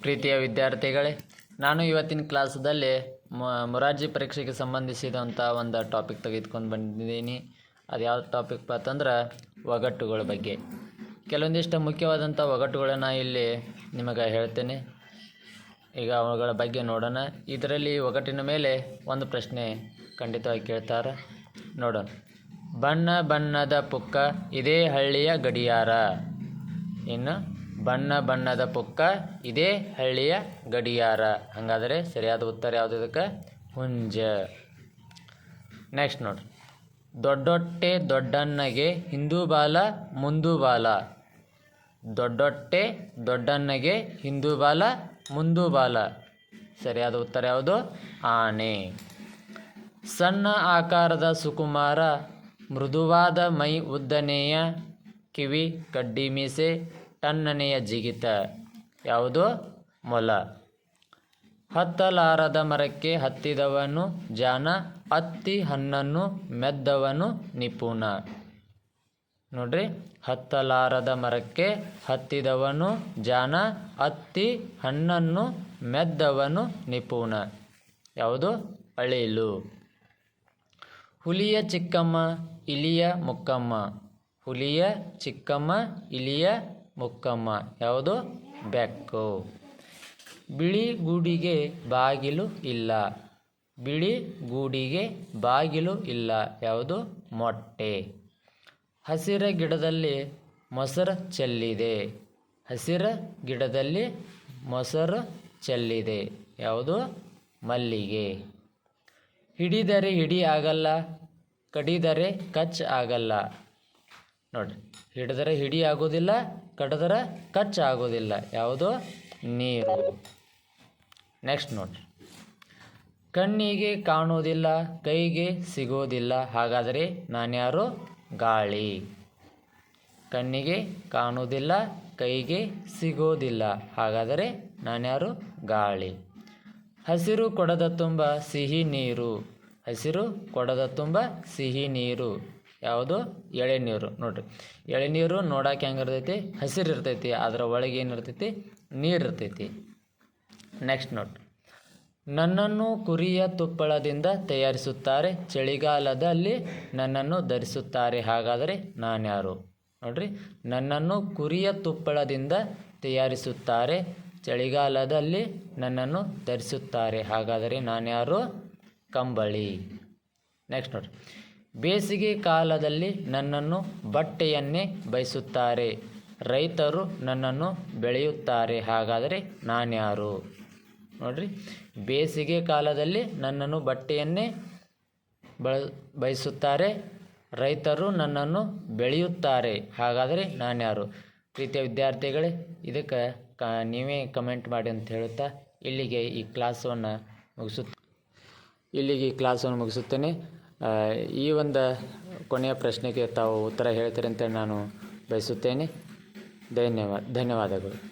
ಪ್ರೀತಿಯ ವಿದ್ಯಾರ್ಥಿಗಳೇ, ನಾನು ಇವತ್ತಿನ ಕ್ಲಾಸದಲ್ಲಿ ಮೊರಾರ್ಜಿ ಪರೀಕ್ಷೆಗೆ ಸಂಬಂಧಿಸಿದಂಥ ಒಂದು ಟಾಪಿಕ್ ತೆಗೆದುಕೊಂಡು ಬಂದಿದ್ದೀನಿ. ಅದು ಯಾವ ಟಾಪಿಕ್ ಅಂತಂದ್ರೆ ಒಗಟ್ಟುಗಳ ಬಗ್ಗೆ. ಕೆಲವೊಂದಿಷ್ಟು ಮುಖ್ಯವಾದಂಥ ಒಗಟ್ಟುಗಳನ್ನು ಇಲ್ಲಿ ನಿಮಗೆ ಹೇಳ್ತೇನೆ. ಈಗ ಅವುಗಳ ಬಗ್ಗೆ ನೋಡೋಣ. ಇದರಲ್ಲಿ ಒಗಟಿನ ಮೇಲೆ ಒಂದು ಪ್ರಶ್ನೆ ಖಂಡಿತವಾಗಿ ಕೇಳ್ತಾರೆ. ನೋಡೋಣ. ಬಣ್ಣ ಬಣ್ಣದ ಪುಕ್ಕ ಇದೇ ಹಳ್ಳಿಯ ಗಡಿಯಾರ. ಇನ್ನು ಬಣ್ಣ ಬಣ್ಣದ ಪೊಕ್ಕ, ಇದೇ ಹಳ್ಳಿಯ ಗಡಿಯಾರ. ಹಾಗಾದರೆ ಸರಿಯಾದ ಉತ್ತರ ಯಾವುದು ಇದಕ್ಕೆ? ಹುಂಜ. ನೆಕ್ಸ್ಟ್ ನೋಡ್ರಿ. ದೊಡ್ಡೊಟ್ಟೆ ದೊಡ್ಡಣ್ಣಗೆ ಹಿಂದೂ ಬಾಲ, ಮುಂದು ಬಾಲ. ದೊಡ್ಡೊಟ್ಟೆ ದೊಡ್ಡಣ್ಣಗೆ ಹಿಂದೂ ಬಾಲ, ಮುಂದು ಬಾಲ. ಸರಿಯಾದ ಉತ್ತರ ಯಾವುದು? ಆನೆ. ಸಣ್ಣ ಆಕಾರದ ಸುಕುಮಾರ, ಮೃದುವಾದ ಮೈ ಉದ್ದನೆಯ ಕಿವಿ, ಕಡ್ಡಿ ಮೀಸೆ ಟನ್ನನೆಯ ಜಿಗಿತ. ಯಾವುದು? ಮೊಲ. ಹತ್ತಲಾರದ ಮರಕ್ಕೆ ಹತ್ತಿದವನು ಜಾನ ಅತ್ತಿ ಹಣ್ಣನ್ನು ಮೆದ್ದವನು ನಿಪುಣ. ನೋಡ್ರಿ, ಹತ್ತಲಾರದ ಮರಕ್ಕೆ ಹತ್ತಿದವನು ಜಾನ ಅತ್ತಿ ಹಣ್ಣನ್ನು ಮೆದ್ದವನು ನಿಪುಣ. ಯಾವುದು? ಅಳಿಲು. ಹುಲಿಯ ಚಿಕ್ಕಮ್ಮ, ಇಲಿಯ ಮುಕ್ಕಮ್ಮ. ಹುಲಿಯ ಚಿಕ್ಕಮ್ಮ, ಇಲಿಯ ಮುಕ್ಕಮ್ಮ, ಯಾವುದು? ಬೆಕ್ಕು. ಬಿಳಿ ಗೂಡಿಗೆ ಬಾಗಿಲು ಇಲ್ಲ. ಬಿಳಿ ಗೂಡಿಗೆ ಬಾಗಿಲು ಇಲ್ಲ. ಯಾವುದು? ಮೊಟ್ಟೆ. ಹಸಿರ ಗಿಡದಲ್ಲಿ ಮೊಸರು ಚೆಲ್ಲಿದೆ. ಹಸಿರ ಗಿಡದಲ್ಲಿ ಮೊಸರು ಚೆಲ್ಲಿದೆ. ಯಾವುದು? ಮಲ್ಲಿಗೆ. ಹಿಡಿದರೆ ಹಿಡಿ ಆಗಲ್ಲ, ಕಡಿದರೆ ಕಚ್ ಆಗಲ್ಲ. ನೋಡ್ರಿ ಹಿಡಿದರೆ ಹಿಡಿ ಆಗೋದಿಲ್ಲ ಕಟ್ಟಿದ್ರೆ ಕಚ್ಚ ಆಗೋದಿಲ್ಲ ಯಾವುದು? ನೀರು. ನೆಕ್ಸ್ಟ್ ನೋಡಿರಿ ಕಣ್ಣಿಗೆ ಕಾಣೋದಿಲ್ಲ ಕೈಗೆ ಸಿಗೋದಿಲ್ಲ ಹಾಗಾದರೆ ನಾನ್ಯಾರು? ಗಾಳಿ. ಕಣ್ಣಿಗೆ ಕಾಣೋದಿಲ್ಲ ಕೈಗೆ ಸಿಗೋದಿಲ್ಲ ಹಾಗಾದರೆ ನಾನ್ಯಾರು? ಗಾಳಿ. ಹಸಿರು ಕೊಡದ ತುಂಬ ಸಿಹಿ ನೀರು. ಹಸಿರು ಕೊಡದ ತುಂಬ ಸಿಹಿ ನೀರು. ಯಾವುದು? ಎಳೆನೀರು. ನೋಡ್ರಿ. ಎಳೆನೀರು ನೋಡಕ್ಕೆ ಹೆಂಗೆ ಇರ್ತೈತಿ? ಹಸಿರು ಇರ್ತೈತಿ. ಅದರ ಒಳಗೆ ಏನು ಇರ್ತೈತಿ? ನೀರು ಇರ್ತೈತಿ. ನೆಕ್ಸ್ಟ್ ನೋಡ್ರಿ ನನ್ನನ್ನು ಕುರಿಯ ತುಪ್ಪಳದಿಂದ ತಯಾರಿಸುತ್ತಾರೆ. ಚಳಿಗಾಲದಲ್ಲಿ ನನ್ನನ್ನು ಧರಿಸುತ್ತಾರೆ. ಹಾಗಾದರೆ ನಾನ್ಯಾರು ನೋಡ್ರಿ. ನನ್ನನ್ನು ಕುರಿಯ ತುಪ್ಪಳದಿಂದ ತಯಾರಿಸುತ್ತಾರೆ. ಚಳಿಗಾಲದಲ್ಲಿ ನನ್ನನ್ನು ಧರಿಸುತ್ತಾರೆ. ಹಾಗಾದರೆ ನಾನ್ಯಾರು ಕಂಬಳಿ. ನೆಕ್ಸ್ಟ್ ನೋಡ್ರಿ ಬೇಸಿಗೆ ಕಾಲದಲ್ಲಿ ನನ್ನನ್ನು ಬಟ್ಟೆಯನ್ನೇ ಬಯಸುತ್ತಾರೆ. ರೈತರು ನನ್ನನ್ನು ಬೆಳೆಯುತ್ತಾರೆ. ಹಾಗಾದರೆ ನಾನ್ಯಾರು? ನೋಡ್ರಿ. ಬೇಸಿಗೆ ಕಾಲದಲ್ಲಿ ನನ್ನನ್ನು ಬಟ್ಟೆಯನ್ನೇ ಬಳ, ಬಯಸುತ್ತಾರೆ. ರೈತರು ನನ್ನನ್ನು ಬೆಳೆಯುತ್ತಾರೆ. ಹಾಗಾದರೆ ನಾನ್ಯಾರು? ಪ್ರೀತಿಯ ವಿದ್ಯಾರ್ಥಿಗಳೇ, ಇದಕ್ಕೆ ಕ, ನೀವೇ ಕಮೆಂಟ್ ಮಾಡಿ ಅಂತ ಹೇಳುತ್ತಾ ಇಲ್ಲಿಗೆ ಈ ಕ್ಲಾಸನ್ನು ಮುಗಿಸುತ್ತ ಇಲ್ಲಿಗೆ ಈ ಕ್ಲಾಸನ್ನು ಮುಗಿಸುತ್ತೇನೆ. ಈ ಒಂದು ಕೊನೆಯ ಪ್ರಶ್ನೆಗೆ ತಾವು ಉತ್ತರ ಹೇಳ್ತೀರಂತೇಳಿ ನಾನು ಬಯಸುತ್ತೇನೆ. ಧನ್ಯವಾದ ಧನ್ಯವಾದಗಳು.